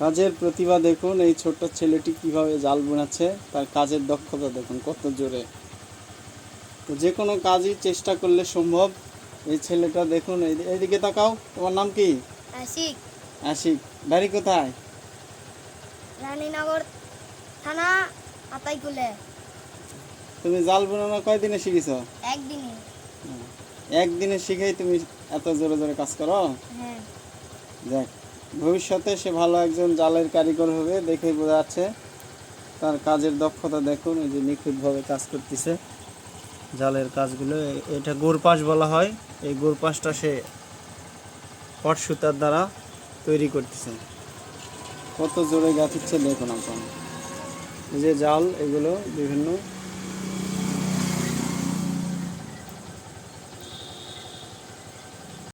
কাজের প্রতিভা দেখুন এই ছোট্ট ছেলেটি কীভাবে জাল বোনাচ্ছে তার কাজের দক্ষতা দেখুন কত জোরে। তো যে কোনো কাজই চেষ্টা করলে সম্ভব। এই ছেলেটা দেখুন এইদিকে তাকাও তোমার নাম কি? আশিক। আশিক বাড়ি কোথায়? রানীনগর থানা আতাইকুলে। তুমি জাল বোনানো কয়দিনে শিখেছ? একদিনে একদিনে শিখেই তুমি এত জোরে জোরে কাজ করো? হ্যাঁ। দেখ ভবিষ্যতে সে ভালো একজন জালের কারিগর হবে দেখে বোঝা যাচ্ছে তার কাজের দক্ষতা দেখুন, এই যে নিখুঁতভাবে কাজ করতেছে। জালের কাজগুলো, এটা গোরপাশ বলা হয়, এই গোরপাশটা সে হট সুতার দ্বারা তৈরি করতেছে। কত জোরে গাঁথিচ্ছে দেখুন আপনার। যে জাল, এগুলো বিভিন্ন